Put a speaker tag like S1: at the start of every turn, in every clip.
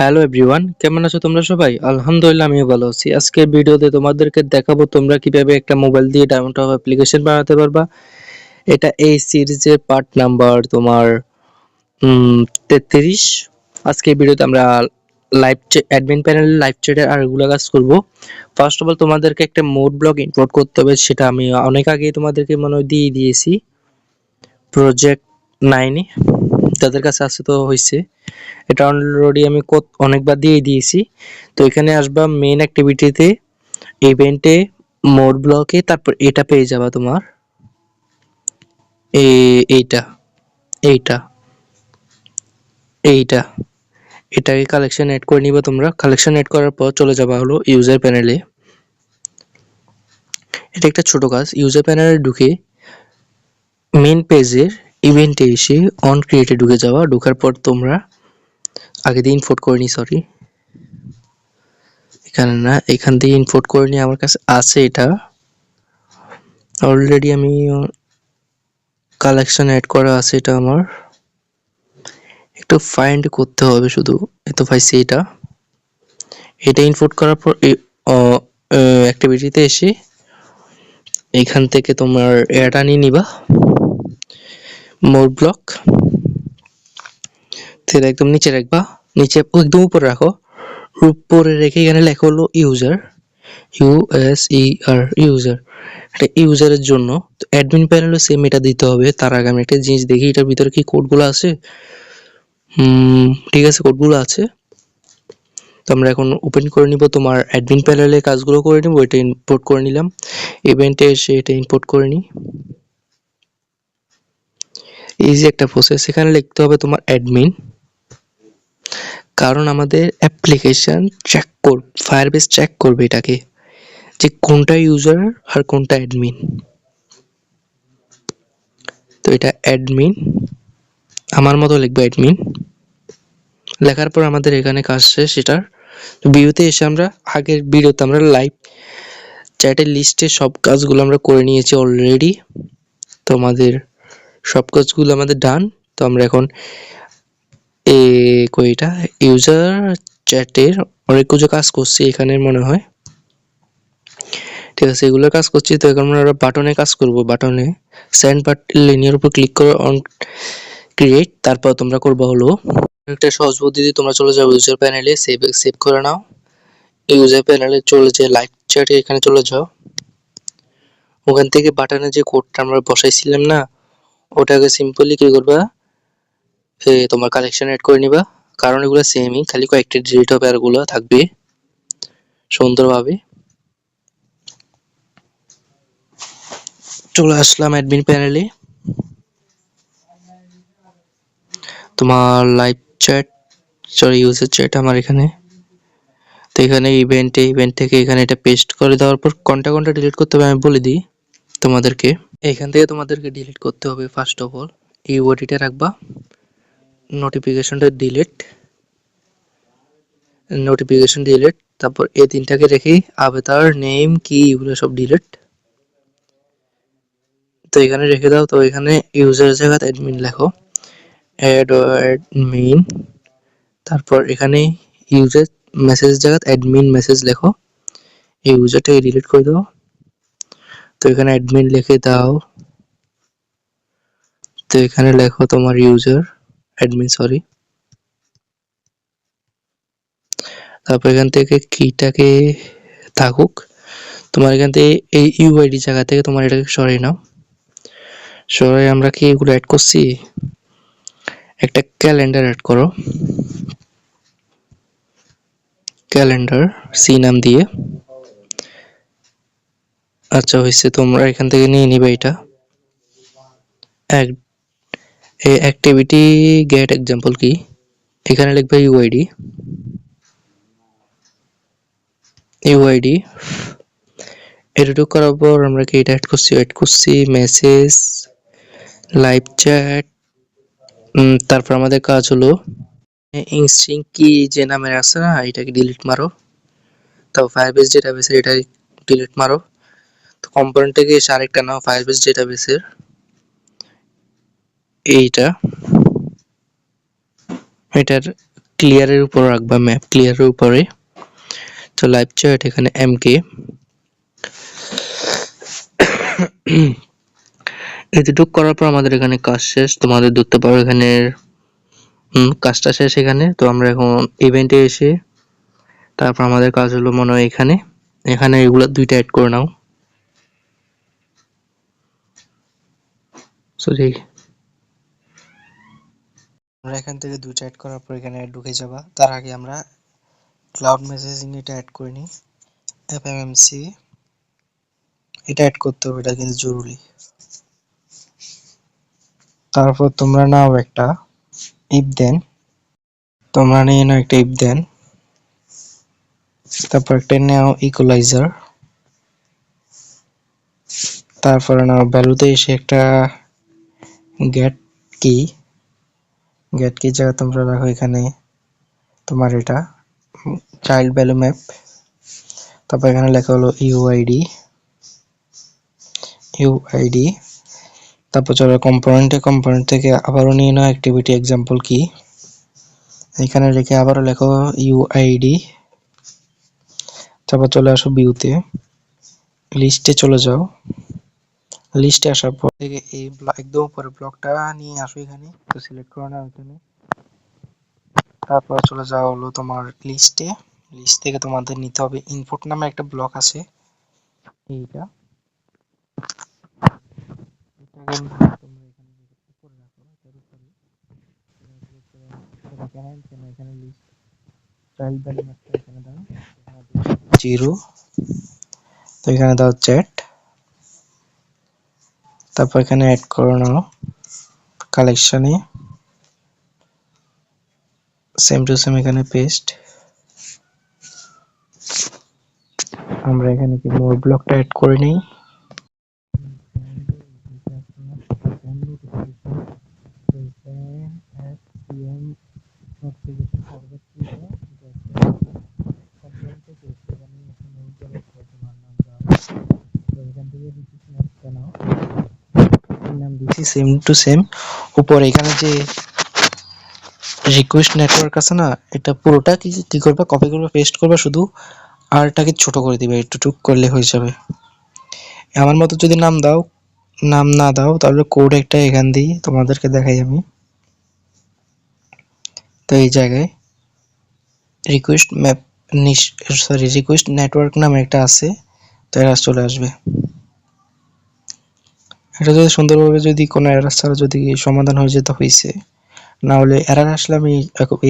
S1: Hello everyone কেমন আছো তোমরা সবাই? আলহামদুলিল্লাহ, আমিও ভালো আছি। আজকের ভিডিওতে তোমাদেরকে দেখাবো তোমরা কীভাবে একটা মোবাইল দিয়ে ডায়মন্ড টপ অ্যাপ্লিকেশন বানাতে পারবা। এটা এই সিরিজের পার্ট নাম্বার তোমার তেত্রিশ। আজকের ভিডিওতে আমরা লাইভ অ্যাডমিন প্যানেলে লাইভ চ্যাটের আরগুলো কাজ করব। ফার্স্ট অফ অল তোমাদেরকে একটা মোড ব্লগ ইম্পোর্ট করতে হবে, সেটা আমি অনেক আগে তোমাদেরকে মনে হয় দিয়ে দিয়েছি। প্রজেক্ট নাইনে যাদের কাছে আছে তো হয়েছে এটা অলরেডি আমি কত, অনেকবার দিয়ে দিয়েছি। তো এখানে আসবা মেইন অ্যাক্টিভিটিতে ইভেন্টে মোড ব্লকে তারপর এটা পেয়ে যাবা তোমার। এইটা এইটা এইটা। এটাকে কালেকশন অ্যাড করে নিবা তোমরা। কালেকশন অ্যাড করার পর চলে যাবা হলো ইউজার প্যানেলে এটা একটা ছোট কাজ। ইউজার প্যানেলে ঢুকে মেন পেজের ইভেন্টে এসে অন ক্রিয়েটে ঢুকে যাওয়া, ঢোকার পর তোমরা আগে দিয়ে ইনফোর্ট করে নিই সরি এখানে না, এখান থেকে ইনফোর্ট করে নিই আমার কাছে আছে এটা। অলরেডি আমি কালেকশন অ্যাড করা আছে এটা আমার। একটু ফাইন্ড করতে হবে শুধু, এত পাইছি এটা। এটা ইনপোর্ট করার পর অ্যাক্টিভিটিতে এসে এখান থেকে তোমার এটা নিয়ে নিবা। মোর ব্লক সেটা একদম নিচে রাখবা। নিচে একদম উপরে রাখো। উপরে রেখে এখানে লেখা হলো user U S E R user এটা ইউজারের জন্য। তো অ্যাডমিন প্যানেলও সেম এটা দিতে হবে। তার আগে আমি একটা জিনিস দেখি, এটার ভিতরে কি কোডগুলো আছে? ঠিক আছে কোডগুলো আছে। তো আমরা এখন ওপেন করে নিব। তোমার অ্যাডমিন প্যানেলে কাজগুলো করে নিব, এটা ইম্পোর্ট করে নিলাম। ইভেন্টে এসে এটা ইম্পোর্ট করে নিই। ইজি একটা প্রসেস এখানে লিখতে হবে তোমার অ্যাডমিন কারণ আমাদের অ্যাপ্লিকেশন চেক কর ফায়ারবেস চেক করবে এটাকে যে কোনটা ইউজার আর কোনটা অ্যাডমিন তো এটা অ্যাডমিন আমার মতো লিখব অ্যাডমিন লেখার পর আমাদের এখানে কাজ শেষ এটার। ভিউতে এসে আমরা আগের ভিডিওতে আমরা লাইভ চ্যাটের লিস্টে সব কাজগুলো আমরা করে নিয়েছি অলরেডি তো আমাদের সব কাজগুলো আমাদের ডান তো আমরা এখন এ কইটা ইউজার চ্যাটের অনেক কিছু কাজ করছি এখানে মনে হয়। ঠিক আছে এগুলো কাজ করছি। তো এখন আমরা বাটনে কাজ করব বাটনে সেন্ড বাট লিনিয়ার উপর ক্লিক করে অন ক্রিয়েট তারপর তোমরা করবা হলো একটা সহজ পদ্ধতি তোমরা চলে যাও ইউজার প্যানেলে সেভ সেভ করে নাও। ইউজার প্যানেলে চলে যে লাইভ চ্যাটে এখানে চলে যাও। ওখান থেকে বাটনে যে কোডটা আমরা বসাইছিলাম না ওটাকে সিম্পলি কি করবা? তোমার কালেকশন এড করে নিবা। কারণ এগুলো সেমই খালি কয়েকটা ডিলিট হবে আরগুলো থাকবে সুন্দরভাবে। চলে আসলাম অ্যাডমিন প্যানেলে তোমার live chat sorry user chat আমার এখানে। তো এখানে ইভেন্টে ইভেন্ট থেকে এখানে এটা পেস্ট করে দেওয়ার পর কোনটা কোনটা ডিলিট করতে হবে আমি বলে দিই তোমাদেরকে। এখান থেকে তোমাদেরকে ডিলিট করতে হবে ফার্স্ট অফ অল এই ওটিটা রাখবা। নোটিফিকেশনটা ডিলিট নোটিফিকেশন ডিলিট তারপর এই তিনটাকে রেখে আবেতার নেম কি এগুলো সব ডিলিট তো এখানে রেখে দাও। তো এখানে ইউজার জায়গা অ্যাডমিন লেখো। অ্যাড অ্যাডমিন তারপর এখানে ইউজার মেসেজ জায়গা অ্যাডমিন মেসেজ লেখো। এই ইউজারটাকে ডিলিট করে দাও। তো এখানে অ্যাডমিন লিখে দাও। তো এখানে লেখো তোমার ইউজার অ্যাডমিন সরি তারপর এখান থেকে কিটাকে থাকুক। তোমার এখান থেকে এই ইউআইডি জায়গা থেকে তোমার এটাকে সরিয়ে নাও। সরাই আমরা কি এগুলো অ্যাড করছি? একটা ক্যালেন্ডার অ্যাড করো। ক্যালেন্ডার সি নাম দিয়ে। আচ্ছা হয়েছে তোমরা এখান থেকে নিয়ে নিবে এটা। অ্যাক্টিভিটি গেট এক্সাম্পল কি? এখানে লিখবে ইউআইডি ইউআইডি এডিট করার পর আমরা কি এটা অ্যাড করছি? অ্যাড করছি মেসেজ লাইভ চ্যাট তারপর আমাদের কাজ হলো ইনস্ট্রিং কি যে নামের আছে না, এটাকে ডিলিট মারো। তো ফায়ারবেস ডেটাবেসের এটা ডিলিট মারো। কম্পোনেন্ট থেকে এসে আরেকটা নাও ফায়ারবেস ডেটাবেসের এইটা। এটার ক্লিয়ারের উপর রাখবা ম্যাপ ক্লিয়ারের উপরে। তো লাইভ চ্যাট এখানে এমকে এতটুক করার পর আমাদের এখানে কাজ শেষ। তোমাদের দেখতে পারো এখানে কাজটা শেষ এখানে। তো আমরা এখন ইভেন্টে এসে, তারপর আমাদের কাজ হলো মনে হয় এখানে। এখানে এগুলো দুইটা অ্যাড করে নাও। সরি আমরা এখান থেকে দুইটা অ্যাড করার পর এখানে ঢুকে যাবা। তার আগে আমরা ক্লাউড মেসেজিং এটা অ্যাড করে নিই। এফএমএমসি এটা অ্যাড করতে হবে, এটা কিন্তু জরুরি। তারপর তোমরা নাও একটা ইফ দেন তোমরা নিয়ে নাও একটা ইফ দেন তারপর একটা নাও ইকুয়ালাইজার তারপরে নাও ভ্যালুতে এসে একটা গেট কি গেট কি জায়গা তোমরা রাখো এখানে। তোমার এটা চাইল্ড ভ্যালু ম্যাপ তারপর এখানে লেখা হলো ইউআইডি ইউআইডি তারপর চলো কম্পোনেন্টে কম্পোনেন্ট থেকে আবারও নিয়ে নাও অ্যাক্টিভিটি এক্সাম্পল কি এখানে রেখে আবারও লেখো ইউআইডি তারপর চলে আসো ভিউতে লিস্টে চলে যাও। লিস্টে আসার পর থেকে এই একদম উপরে ব্লকটা নিয়ে আসো এখানে। তো সিলেক্ট করে নাও এখানে তারপর চলে যাও হলো তোমার লিস্টে লিস্ট থেকে তোমাদের নিতে হবে ইনপুট নামে একটা ব্লক আছে। এইটা। জিরো তো এখানে দাও চ্যাট তারপর এখানে অ্যাড করানো নাও কালেকশনে সেম টু সেম এখানে পেস্ট আমরা এখানে কি মোর ব্লকটা অ্যাড করে নেই? নাম সেম টু সেম উপরে এখানে যে রিকোয়েস্ট নেটওয়ার্ক আছে না, এটা পুরোটা কি কি করবে কপি করবে পেস্ট করবে, শুধু আর এটাকে ছোট করে দিবে একটুটুক করলে হয়ে যাবে। আমার মতো যদি নাম দাও, নাম না দাও, তাহলে কোড একটা এখান দিয়ে তোমাদেরকে দেখাই আমি। তো এই জায়গায় রিকোয়েস্ট ম্যাপ নিশ সরি রিকোয়েস্ট নেটওয়ার্ক নামে একটা আছে, তো এরা চলে আসবে। এটা যদি সুন্দরভাবে যদি কোনো এরার ছাড়া যদি সমাধান হয়ে যেতে হয়েছে না হলে এরার আসলে আমি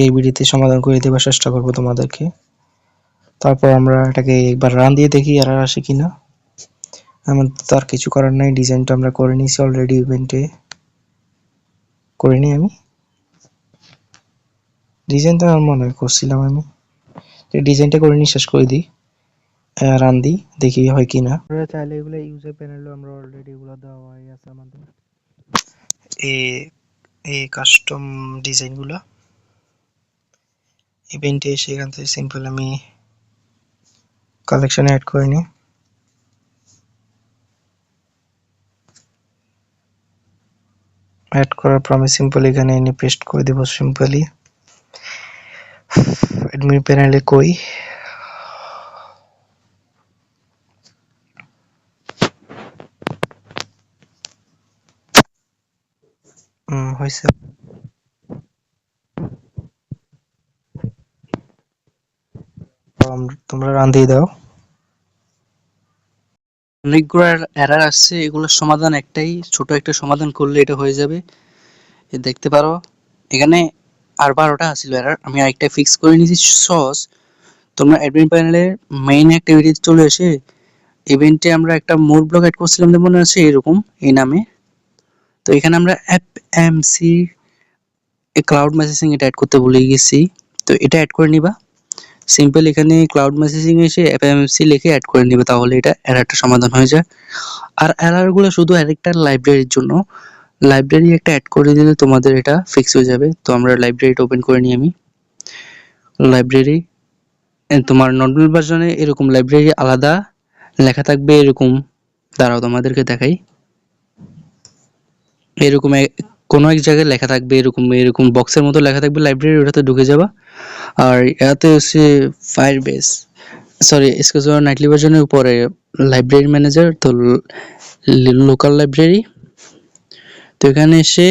S1: এই ভিডিওতে সমাধান করে দেওয়ার চেষ্টা করব তোমাদেরকে। তারপর আমরা এটাকে একবার রান দিয়ে দেখি এরার আসে কিনা। আমার তো আর কিছু করার নাই ডিজাইনটা আমরা করে নিয়েছি অলরেডি ইভেন্টে করে নিই আমি? ডিজাইনটা আমার মনে করছিলাম আমি। ডিজাইনটা করে নিয়ে শেষ করে দিই। রান দিই দেখি হয় কিনা আমরা চাইলে এগুলো ইউজার প্যানেলে আমরা অলরেডি এগুলো দেওয়া আছে আমাদের। এই এই কাস্টম ডিজাইনগুলো ইভেন্টে এসে এখান থেকে সিম্পল আমি কালেকশনে অ্যাড করে নিই অ্যাড করার পর আমি সিম্পল এখানে এনে পেস্ট করে দেবো সিম্পলি অ্যাডমিন প্যানেলে কই? হয়েছে। তোমরা রান দিয়ে দাও। অনেকগুলো এরার আসছে এগুলোর সমাধান একটাই ছোট একটা সমাধান করলে এটা হয়ে যাবে। দেখতে পারো এখানে আর বারোটা আসছিল এরার আমি আরেকটা ফিক্স করে নিয়েছি সস তোমরা অ্যাডমিন প্যানেলের মেইন অ্যাক্টিভিটি চলে এসে ইভেন্টে আমরা একটা মোড ব্লক অ্যাড করছিলাম যে মনে আছে এরকম এই নামে। তো এখানে আমরা app M C cloud messaging এটা অ্যাড করতে ভুলে গেছি। তো এটা অ্যাড করে নিবা। সিম্পল এখানে ক্লাউড মেসেজিং এসে এফএমসি লিখে অ্যাড করে নিবে, তাহলে এটা এরারটা সমাধান হয়ে যায়। আর এরারগুলো শুধু আরেকটা লাইব্রেরির জন্য। লাইব্রেরি একটা অ্যাড করে দিলে তোমাদের এটা ফিক্স হয়ে যাবে। তো আমরা লাইব্রেরিটা ওপেন করে নিই আমি। লাইব্রেরি তোমার নর্মাল ভার্সনে এরকম লাইব্রেরি আলাদা। লেখা থাকবে এরকম। দাঁড়াও তোমাদেরকে দেখাই। এরকম কোনো এক জায়গায় লেখা থাকবে, এরকম এরকম বক্সের মতো লেখা থাকবে লাইব্রেরি ওটাতে ঢুকে যাবা। আর এতে হচ্ছে fire base sorry excuse nightly ভার্জনের উপরে লাইব্রেরি ম্যানেজার তো লোকাল লাইব্রেরি তো এখানে এসে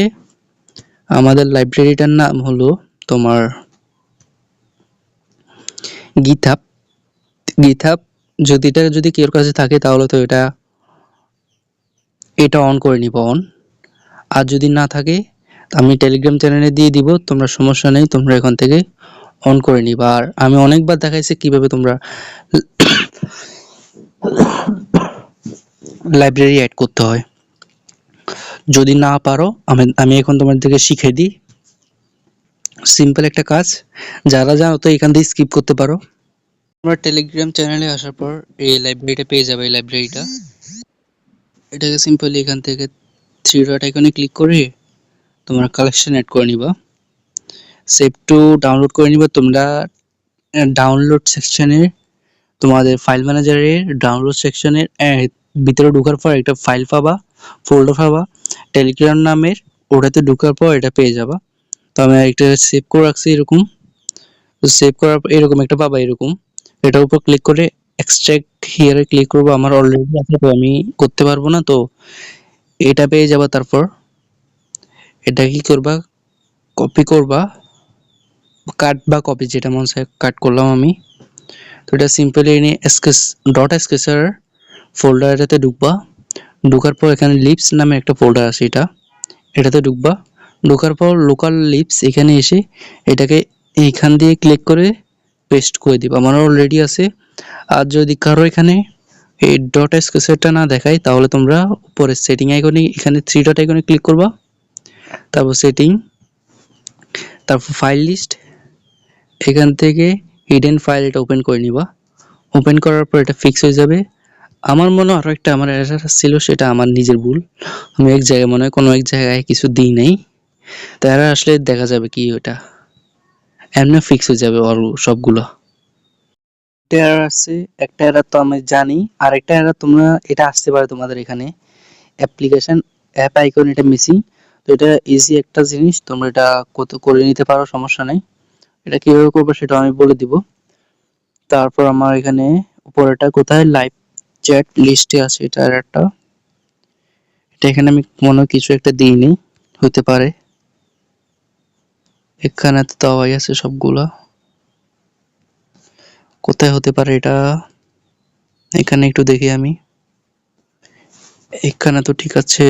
S1: আমাদের লাইব্রেরিটার নাম হলো তোমার গিথাপ গিথাপ যদি এটা যদি কেউ কাছে থাকে, তাহলে তো এটা এটা অন করে নিব অন আর যদি না থাকে আমি টেলিগ্রাম চ্যানেলে দিয়ে দিব, তোমরা সমস্যা নেই, তোমরা এখান থেকে অন করে নিবা। আর আমি অনেকবার দেখাইছি কীভাবে তোমরা লাইব্রেরি অ্যাড করতে হয়। যদি না পারো, আমি আমি এখন তোমাদেরকে শিখিয়ে দিই। সিম্পল একটা কাজ। যারা জানো তো, এখান থেকে স্কিপ করতে পারো। তোমরা টেলিগ্রাম চ্যানেলে আসার পর এই লাইব্রেরিটা পেয়ে যাবে, এই লাইব্রেরিটা এটাকে সিম্পলি এখান থেকে থ্রি ডট আইকনে ক্লিক করে তোমরা কালেকশন অ্যাড করে নিবা। সেভ টু ডাউনলোড করে নিবা তোমরা ডাউনলোড সেকশনে তোমাদের ফাইল ম্যানেজারের ডাউনলোড সেকশনের ভিতরে ঢোকার পর একটা ফাইল পাবা ফোল্ডার পাবা টেলিগ্রাম নামের ওটাতে ঢোকার পর এটা পেয়ে যাবা। তো আমি একটা সেভ করে রাখছি এরকম। সেভ করার এরকম একটা পাবা এরকম। এটার উপর ক্লিক করে এক্সট্রাক্ট হিয়ারে ক্লিক করব। আমার অলরেডি আছে, তো আমি করতে পারব না, তো এটা পেয়ে যাবা তারপর। এটা কি করবা? কপি করবা। কাট বা কপি যেটা মন চায় কাট করলাম আমি। তো এটা সিম্পলি এনে স্কেচ ডট স্কেচার ফোল্ডারটাতে ঢুকবা। ঢোকার পর এখানে লিপস নামে একটা ফোল্ডার আছে এটা। এটাতে ঢুকবা। ঢোকার পর লোকাল লিপস এখানে এসে এটাকে এইখান দিয়ে ক্লিক করে পেস্ট করে দিবা। আমার অলরেডি আছে। আর যদি কারও এখানে এই ডট স্কেচারটা না দেখায় তাহলে তোমরা উপরে সেটিং আইকনে এখানে থ্রি ডট আইকনে ক্লিক করবা। তারপর সেটিং তারপর ফাইল লিস্ট এখান থেকে হিডেন ফাইল এটা ওপেন করে নিবা। ওপেন করার পর এটা ফিক্স হয়ে যাবে। আমার মনে হয় আরও একটা আমার এরার ছিল, সেটা আমার নিজের ভুল। আমি এক জায়গায়, মনে হয় কোনো এক জায়গায় কিছু দিই নাই। তো এরা আসলে দেখা যাবে কি ওটা। এমনি ফিক্স হয়ে যাবে ওর সবগুলো। একটা এরার আছে, একটা এরার তো আমি জানি, আর একটা এরার তোমরা এটা আসতে পারে তোমাদের এখানে। অ্যাপ্লিকেশন অ্যাপ আইকন এটা মিসিং তো এটা ইজি একটা জিনিস, তোমরা এটা কত করে নিতে পারো, সমস্যা নেই। এটা কীভাবে করবে সেটা আমি বলে দিব। তারপর আমার এখানে উপরেটা কোথায়? লাইভ চ্যাট লিস্টে আছে এটা একটা। এটা এখানে আমি হয় কিছু একটা দিইনি, হতে পারে। এখানে তো দেওয়াই আছে সবগুলা। কোথায় হতে পারে এটা? এখানে একটু দেখি আমি। এখানে তো ঠিক আছে।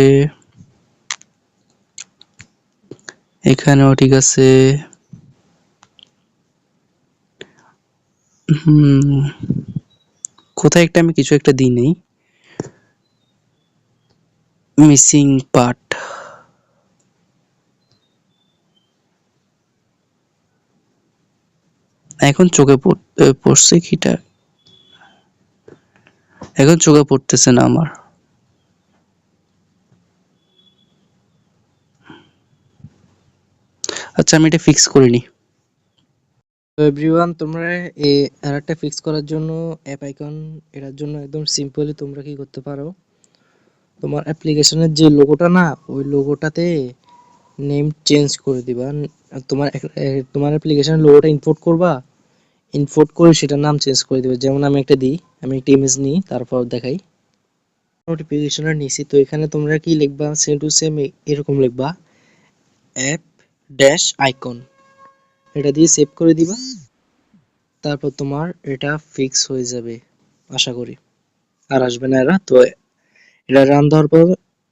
S1: এখানেও ঠিক আছে। হুম। কোথায় একটা আমি কিছু একটা দিই নেই। Missing part. এখন চোখে পড়ছে কিটা? এখন চোখে পড়তেছে না আমার। আচ্ছা আমি এটা ফিক্স করিনি।
S2: এভরিওয়ান তোমরা এই এরারটা ফিক্স করার জন্য অ্যাপ আইকন এটার জন্য একদম সিম্পলি তোমরা কি করতে পারো? তোমার অ্যাপ্লিকেশনের যে লোগোটা না, ওই লোগোটাতে নেম চেঞ্জ করে দিবা। তোমার তোমার অ্যাপ্লিকেশনের লোগোটা ইম্পোর্ট করবা। ইম্পোর্ট করে সেটার নাম চেঞ্জ করে দিবা। যেমন আমি একটা দিই, আমি একটা ইমেজ নিই, তারপর দেখাই। নোটিফিকেশনের নিছি। তো এখানে তোমরা কি লিখবা? সেম টু সেম এরকম লিখবা। অ্যাপ ড্যাশ আইকন এটা দিয়ে সেভ করে দিবা। তারপর তোমার এটা ফিক্স হয়ে যাবে, আশা করি। আর আসবে না এরা। তো এটা রান দেওয়ার পর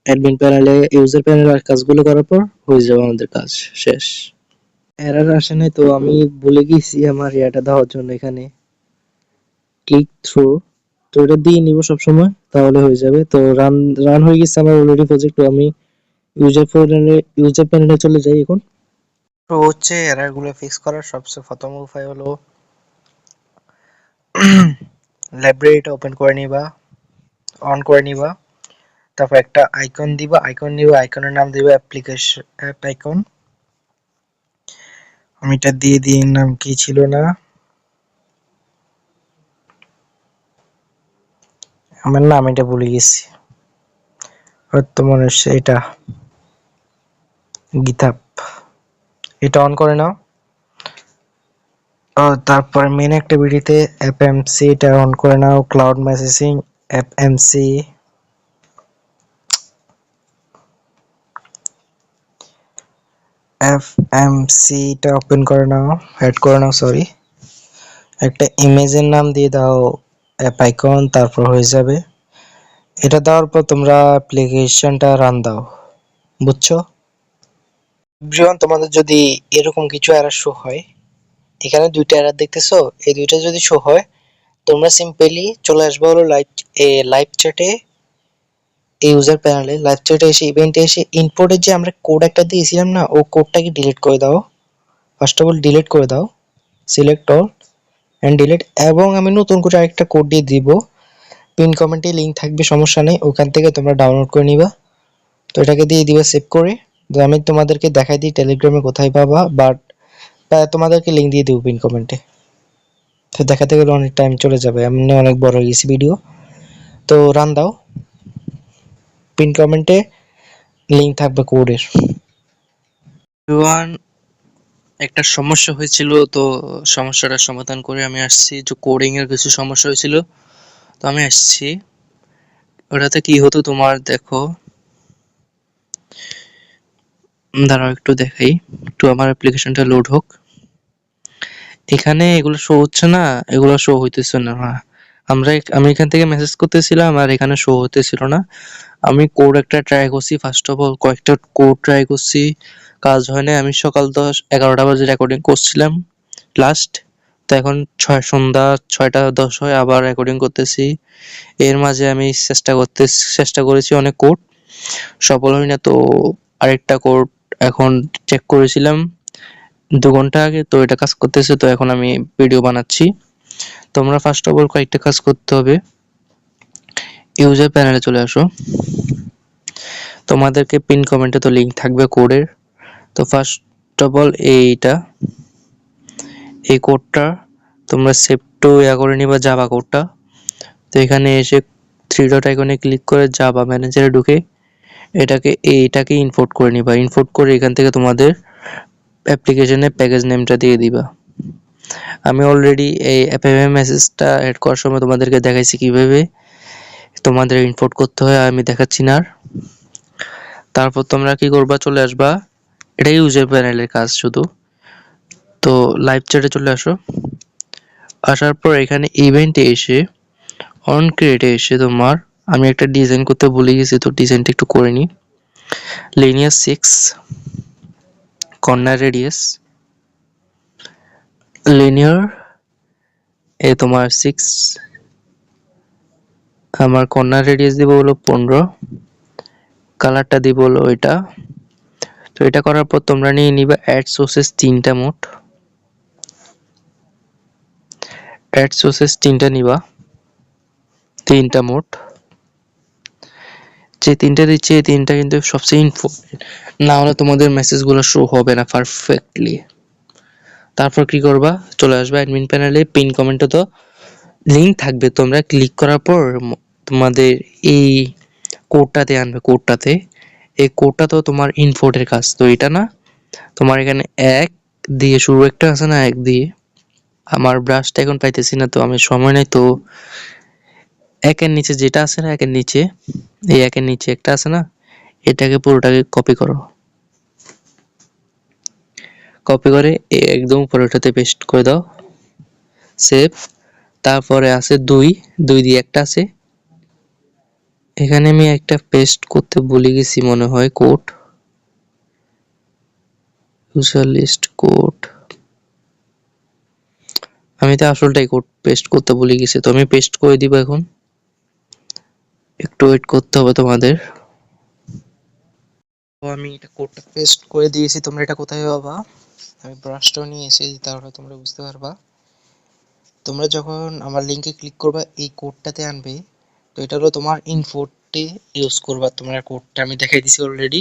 S2: অ্যাডমিন প্যানেলে ইউজার প্যানেলের কাজগুলো করার পর হয়ে যাবে আমাদের কাজ শেষ। এরার আসে নাই তো আমি ভুলে গেছি আমার ইয়াটা দেওয়ার জন্য এখানে। ক্লিক থ্রু তো এটা দিয়ে নিব সব সময় তাহলে হয়ে যাবে। তো রান রান হয়ে গেছে আমার অলরেডি প্রজেক্ট আমি ইউজার প্যানেলে ইউজার প্যানেলে চলে যাই এখন। তো হচ্ছে এরারগুলো ফিক্স করার সবচেয়ে প্রথম উপায় হলো লাইব্রেরিটা ওপেন করে নিবা অন করে নিবা। তারপর একটা আইকন দিব আইকন নিবা আইকনের নাম দিব অ্যাপ্লিকেশন অ্যাপ আইকন আমি এটা দিয়ে দিই নাম কি ছিল না? আমার নাম এটা ভুলে গেছি। হয়তো মনে হচ্ছে এটা গিতাপ এটা অন করে নাও। তারপর মেন অ্যাক্টিভিটিতে এফএমসি টা অন করে নাও ক্লাউড মেসেজিং এফএমসি টা ওপেন করে নাও অ্যাড করে নাও সরি একটা ইমেজের নাম দিয়ে দাও অ্যাপ আইকন তারপর হয়ে যাবে। এটা দেওয়ার পর তোমরা অ্যাপ্লিকেশনটা রান দাও, বুঝছ? এভরিওয়ান তোমাদের যদি এরকম কিছু এরর শো হয়, এখানে দুইটা এরর দেখতেছো, এই দুইটা যদি শো হয়, তোমরা সিম্পলি চলে আসবে হলো লাইভ লাইভ চ্যাটে এই ইউজার প্যানেলে লাইভ চ্যাটে এসে ইভেন্টে এসে ইনপুটে যে আমরা কোড একটা দিয়েছিলাম না, ও কোডটাকে ডিলিট করে দাও। ফার্স্ট অফ অল ডিলিট করে দাও। সিলেক্ট অল অ্যান্ড ডিলিট এবং আমি নতুন করে আরেকটা কোড দিয়ে দিব। পিন কমেন্টে লিঙ্ক থাকবে, সমস্যা নেই। ওখান থেকে তোমরা ডাউনলোড করে নিবা। তো এটাকে দিয়ে দিবা সেভ করে। তো আমি তোমাদেরকে দেখাই দিই টেলিগ্রামে কোথায় পাবা বাট তোমাদেরকে লিঙ্ক দিয়ে দেবো পিন কমেন্টে তো দেখাতে গেলে অনেক টাইম চলে যাবে। এমনি অনেক বড় হয়ে গেছে ভিডিও তো রান দাও। পিন কমেন্টে লিঙ্ক থাকবে কোডের
S1: ওয়ান একটা সমস্যা হয়েছিল, তো সমস্যাটার সমাধান করে আমি আসছি। যে এর কিছু সমস্যা হয়েছিল, তো আমি আসছি। ওটাতে কি হতো তোমার, দেখো। দাঁড়াও, একটু দেখাই। একটু আমার অ্যাপ্লিকেশনটা লোড হোক। এখানে এগুলো শো হচ্ছে না, এগুলো শো হইতেছে না হ্যাঁ। আমরা আমি এখান থেকে মেসেজ করতেছিলাম আর এখানে শো হতেছিল না। আমি কোড একটা ট্রাই করছি ফার্স্ট অফ অল কয়েকটা কোড ট্রাই করছি, কাজ হয় না আমি সকাল দশ, এগারোটা বাজে রেকর্ডিং করছিলাম লাস্ট তো এখন ছয়, সন্ধ্যা ছয়টা দশ হয়, আবার রেকর্ডিং করতেছি। এর মাঝে আমি চেষ্টা করতে, চেষ্টা করেছি অনেক কোড সফল হয় না, তো আরেকটা কোড এখন চেক করেছিলাম। দু ঘণ্টা আগে তো এটা কাজ করতেছে, তো এখন আমি ভিডিও বানাচ্ছি। তোমরা ফার্স্ট অফ অল কয়েকটা কাজ করতে হবে। ইউজার প্যানেলে চলে আসো। তোমাদেরকে পিন কমেন্টে তো লিংক থাকবে কোডের তো ফার্স্ট অফ অল এইটা। এই কোডটা তোমরা সেভ টু ইয়া করে নিবা জাভা কোডটা তো এখানে এসে থ্রি ডট আইকনে ক্লিক করে জাভা ম্যানেজারে ঢুকে এটাকে এইটাকে ইনপোর্ট করে নিবা। ইনপোর্ট করে এখান থেকে তোমাদের অ্যাপ্লিকেশনের প্যাকেজ নেমটা দিয়ে দিবা। আমি অলরেডি এই অ্যাপএমএম মেসেজটা অ্যাড করার সময় তোমাদেরকে দেখাইছি কীভাবে তোমাদের ইনপোর্ট করতে হয়, আমি দেখাচ্ছি না তারপর তোমরা কি করবা, চলে আসবা। এটা ইউজার প্যানেলের কাজ শুধু। তো লাইভ চ্যাটে চলে আসো। আসার পর এখানে ইভেন্টে এসে অন ক্রিয়েটে এসে তোমার, আমি একটা ডিজাইন করতে ভুলে গেছি, তো ডিজাইনটা একটু করে নিই। Linear six corner radius linear এ তোমার সিক্স আমার কর্নার রেডিয়াস দিব হলো পনেরো কালারটা দিব হলো এটা তো এটা করার পর তোমরা নিয়ে নিবা অ্যাড সোর্সেস তিনটা মোট। অ্যাড সোর্সেস তিনটা নিবা, তিনটা মোট। যে তিনটা দিচ্ছে, এই তিনটা কিন্তু সবচেয়ে ইম্পর্টেন্ট না হলে তোমাদের মেসেজগুলো শো হবে না পারফেক্টলি তারপর কি করবা? চলে আসবে অ্যাডমিন প্যানেলে পিন কমেন্টে তো লিংক থাকবে। তোমরা ক্লিক করার পর তোমাদের এই কোডটাতে আনবে কোডটাতে এই কোডটা তো তোমার ইনফোর্টের কাজ, তো এটা না? তোমার এখানে এক দিয়ে শুরু একটা আছে না, এক দিয়ে। আমার ব্রাশটা এখন পাইতেছি না, তো আমি সময় নেই, তো একের নিচে যেটা আছে না, একের নিচে, এই একের নিচে একটা আছে না, এটাকে পুরোটাকে কপি করো। কপি করে একদম পুরোটাতে পেস্ট করে দাও। সেভ তারপরে আছে দুই দুই দিয়ে একটা আছে। এখানে আমি একটা পেস্ট করতে ভুলে গেছি মনে হয় কোড ইউজার লিস্ট কোড আমি তো আসলটাই কোড পেস্ট করতে ভুলে গেছি, তো আমি পেস্ট করে দিব এখন। একটু ওয়েট করতে হবে তোমাদের। তো আমি এটা কোডটা পেস্ট করে দিয়েছি, তোমরা এটা কোথায় পাবা? আমি ব্রাশটাও নিয়ে এসেছি, তাহলে তোমরা বুঝতে পারবা। তোমরা যখন আমার লিংকে ক্লিক করবা, এই কোডটাতে আনবে, তো এটা হলো তোমার ইনফোটে ইউজ করবা। তোমরা কোডটা আমি দেখাই দিছি অলরেডি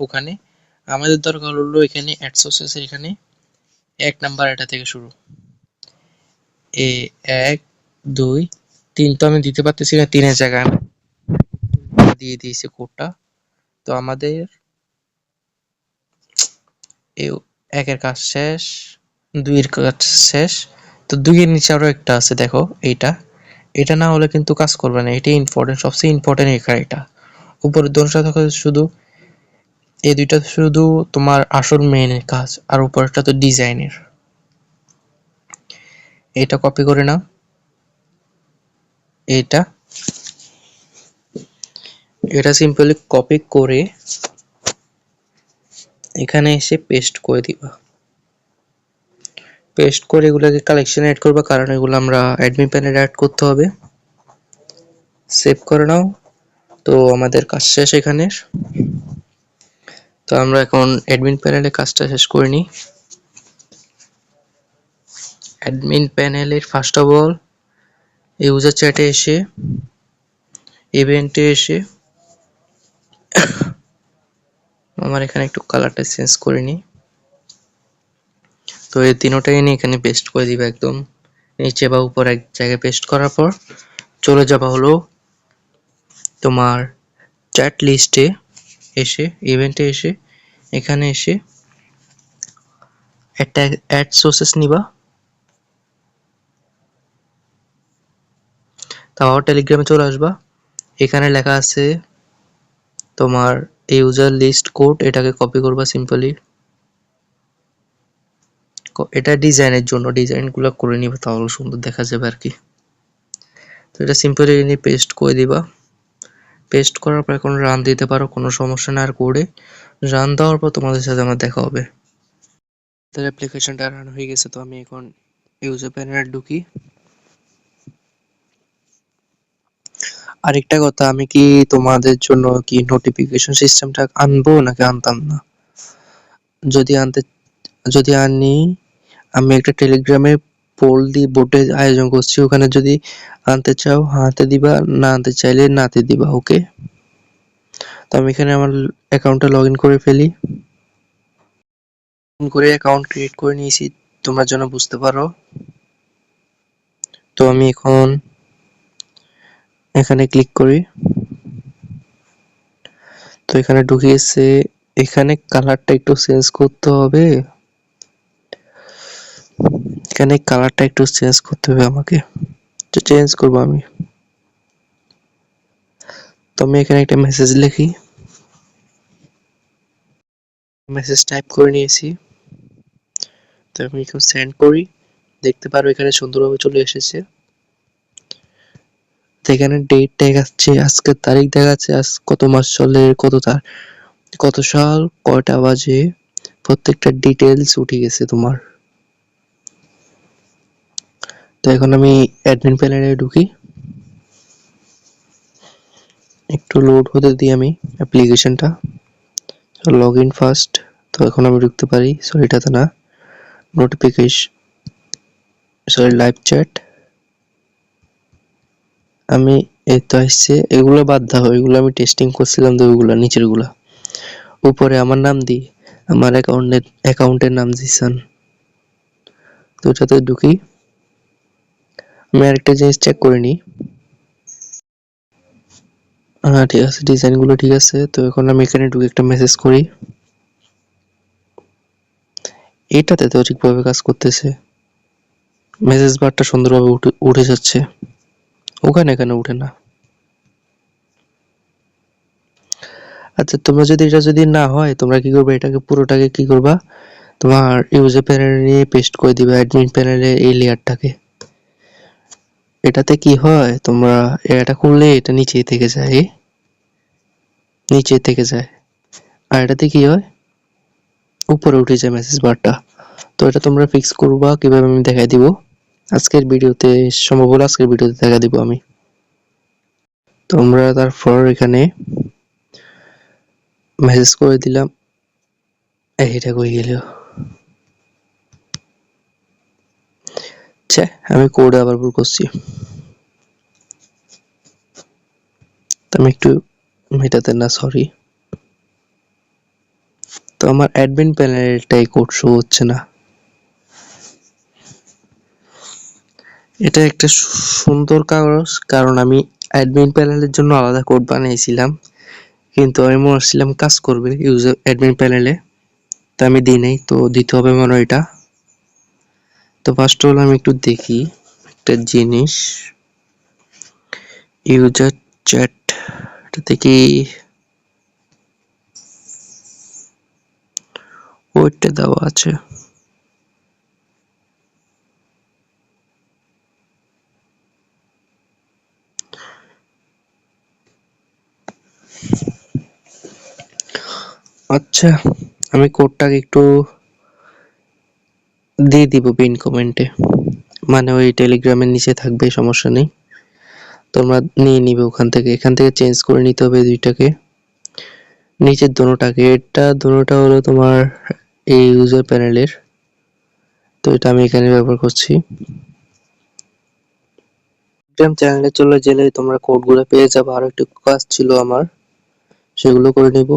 S1: ওখানে। আমাদের দরকার হলো এখানে অ্যাডসোসেসের এখানে এক নাম্বার এটা থেকে শুরু। এ এক, দুই, তিন তো আমি দিতে পারতেছি না, তিনের জায়গায় দিয়ে দিয়েছি কোডটা তো আমাদের একের কাজ শেষ, দুইয়ের কাজ শেষ। তো দুইয়ের নিচে আরও একটা আছে, দেখো, এইটা। এটা না হলে কিন্তু কাজ করবে না, এটাই ইম্পর্টেন্ট সবচেয়ে ইম্পর্টেন্ট এখানে এটা উপরের দোনটা থাকে শুধু, এই দুইটা শুধু তোমার আসল মেন কাজ, আর উপরেরটা তো ডিজাইনের এটা কপি করে নাও। এটা। এটা সিম্পলি কপি করে এখানে এসে পেস্ট করে দিবা। পেস্ট করে এগুলোকে কালেকশন অ্যাড করবা, কারণ এগুলো আমরা অ্যাডমিন প্যানেলে অ্যাড করতে হবে। সেভ করে নাও। তো আমাদের কাজ শেষ এখানের তো আমরা এখন অ্যাডমিন প্যানেলে কাজটা শেষ করে নিই। অ্যাডমিন প্যানেলের ফার্স্ট অফ অল ইউজার চ্যাটে এসে ইভেন্টে এসে আমার এখানে একটু কালারটা চেঞ্জ করে নিই। তো এই তিনোটাই নিয়ে এখানে পেস্ট করে দিবা একদম। নিচে বা উপর এক জায়গায় পেস্ট করার পর চলে যাবা হলো তোমার চ্যাট লিস্টে এসে ইভেন্টে এসে, এখানে এসে একটা অ্যাড সোর্সেস নিবা। তারপর টেলিগ্রামে চলে আসবা। এখানে লেখা আছে তোমার ইউজার লিস্ট কোড এটাকে কপি করবা সিম্পলি এটা ডিজাইনের জন্য ডিজাইনগুলো করে নিবা তাহলে সুন্দর দেখা যাবে আর কি। তো এটা সিম্পলি নিয়ে পেস্ট করে দিবা। পেস্ট করার পর এখন রান দিতে পারো, কোনো সমস্যা না আর কোডে রান দেওয়ার পর তোমাদের সাথে আমার দেখা হবে। তাহলে অ্যাপ্লিকেশনটা রান হয়ে গেছে, তো আমি এখন ইউজার প্যানেলে ঢুকি। আরেকটা কথা, আমি কি তোমাদের জন্য কি নোটিফিকেশন সিস্টেমটা আনব নাকি আনতাম না? যদি আনতে, যদি আনি, আমি একটা টেলিগ্রামে পোল দিয়ে বোর্ডে আয়োজন করছি, ওখানে যদি আনতে চাও, হাতে দিবা, না আনতে চাইলে নাতে দিবা ওকে তো আমি এখানে আমার অ্যাকাউন্টটা লগ ইন করে ফেলি। করে অ্যাকাউন্ট ক্রিয়েট করে নিয়েছি, তোমরা যেন বুঝতে পারো। তো আমি এখন এখানে ক্লিক করি। তো এখানে ঢুকিয়েছে, এখানে কালারটা একটু চেঞ্জ করতে হবে। এখানে কালারটা একটু চেঞ্জ করতে হবে আমাকে। তো চেঞ্জ করব আমি। তো আমি এখানে একটা মেসেজ লিখি। মেসেজ টাইপ করে নিয়েছি। তো আমি এখন সেন্ড করি। দেখতে পারো এখানে সুন্দরভাবে চলে এসেছে। এখানে ডেট দেখাচ্ছে, আজকের তারিখ দেখাচ্ছে, আজ কত মাস চলে, কত তার, কত সাল, কয়টা বাজে, প্রত্যেকটা ডিটেলস উঠে গেছে তোমার। তো এখন আমি অ্যাডমিন প্যানেলে ঢুকি। একটু লোড হতে দিই আমি অ্যাপ্লিকেশনটা লগ ইন ফার্স্ট তো এখন আমি ঢুকতে পারি সরি এটাতে না নোটিফিকেশন সরি লাইভ চ্যাট আমি এই তো আসছে। এগুলো বাদ দাও, এগুলো আমি টেস্টিং করছিলাম তো ওইগুলো নিচেরগুলা উপরে আমার নাম দিই আমার অ্যাকাউন্টের অ্যাকাউন্টের নাম দিয়েছেন তো ওটাতে ঢুকি। আমি আরেকটা জিনিস চেক করে নিই। হ্যাঁ ঠিক আছে, ডিজাইনগুলো ঠিক আছে। তো এখন আমি এখানে ঢুকে একটা মেসেজ করি। এটাতে তো ঠিকভাবে কাজ করতেছে। মেসেজ বারটা সুন্দরভাবে উঠে উঠে যাচ্ছে। ওখানে এখানে উঠে না? আচ্ছা তোমরা যদি এটা যদি না হয়, তোমরা কি করবে? এটাকে, পুরোটাকে কি করবা? তোমার ইউজার প্যানেলে নিয়ে পেস্ট করে দিবে অ্যাডমিন প্যানেলের এই লেয়ারটাকে। এটাতে কি হয়? তোমরা এটা করলে এটা নিচে থেকে যায় নিচে থেকে যায়। আর এটাতে কি হয়? উপরে উঠে যায় মেসেজ বারটা তো এটা তোমরা ফিক্স করবা, কীভাবে আমি দেখাই দিব। আজকের ভিডিওতে, সম্ভব হলে আজকের ভিডিওতে দেখা দিব আমি। তোমরা তারপর এখানে মেসেজ করে দিলাম। এইটা কই গেল? আমি কোড আবার ভুল করছি। তো আমি একটু মেটাতে না সরি তো আমার অ্যাডমিন প্যানেলটাই কোড শো হচ্ছে না। এটা একটা সুন্দর কাগজ, কারণ আমি অ্যাডমিন প্যানেলের জন্য আলাদা কোড বানিয়েছিলাম। কিন্তু আমি মনে হচ্ছিলাম কাজ করবে ইউজার অ্যাডমিন প্যানেলে তা আমি দিই নাই, তো দিতে হবে মনে এটা। তো ফার্স্ট হলো আমি একটু দেখি একটা জিনিস। ইউজার চ্যাট এটা দেখি। ওইটা দেওয়া আছে। আচ্ছা আমি কোডটাকে একটু দিয়ে দিব পিন কমেন্টে মানে ওই টেলিগ্রামের নিচে থাকবে, সমস্যা নেই। তোমরা নিয়ে নিবে ওখান থেকে। এখান থেকে চেঞ্জ করে নিতে হবে দুইটাকে। নিচের দোনোটাকে। এটা দোনোটা হলো তোমার এই ইউজার প্যানেলের তো এটা আমি এখানে ব্যবহার করছি। টেলিগ্রাম চ্যানেলে চলে গেলে তোমরা কোডগুলো পেয়ে যাবে। আরও একটু কাজ ছিল আমার। সেগুলো করে নিব।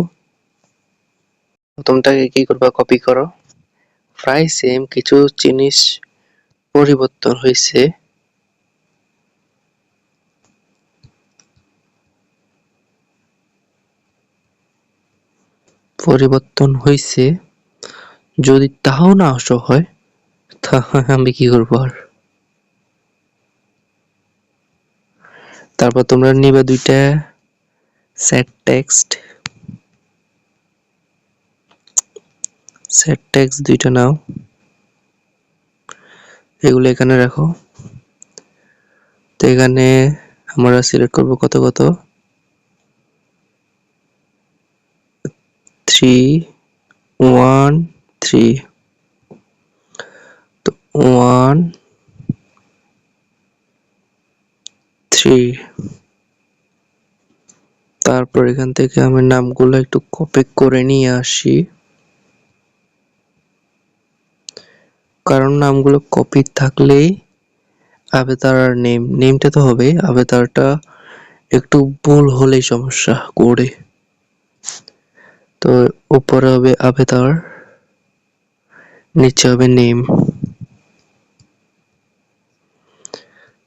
S1: প্রথমটাকে কি করবা? কপি করো। প্রায় সেম কিছু জিনিস পরিবর্তন হয়েছে। পরিবর্তন হয়েছে। যদি তাও না আসো হয় তাহলে আমি কি করব আর? তারপর তোমরা নিবে দুইটা সেট টেক্সট সেট টেক্সট দুইটা নাও। এগুলো এখানে রাখো। তো এখানে আমরা সিলেক্ট করব কত কত? থ্রি ওয়ান থ্রি তো ওয়ান থ্রি তারপর এখান থেকে আমি নামগুলো একটু কপি করে নিয়ে আসি। কারণ নামগুলো কপি থাকলেই আবেতার আর নেম নেমটা তো হবে আবেতারটা একটু ভুল হলেই সমস্যা করে। তো উপরে হবে আবেতার নিচে হবে নেম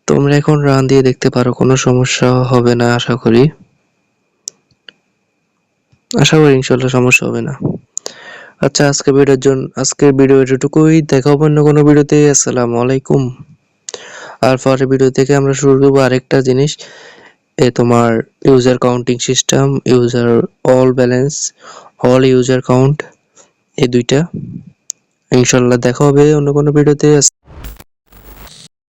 S1: তোমরা এখন রান দিয়ে দেখতে পারো, কোনো সমস্যা হবে না, আশা করি। আশা করি ইনশাল্লাহ সমস্যা হবে না। আচ্ছা আজকে ভিডিওর জন্য আজকের ভিডিও এটুকুই দেখা হবে অন্য কোনো ভিডিওতে। আসসালামু আলাইকুম। আর পরের ভিডিও থেকে আমরা শুরু করব আরেকটা জিনিস। এ তোমার user counting system user all balance all user count এই দুইটা। ইনশাল্লাহ দেখা হবে অন্য কোনো ভিডিওতে।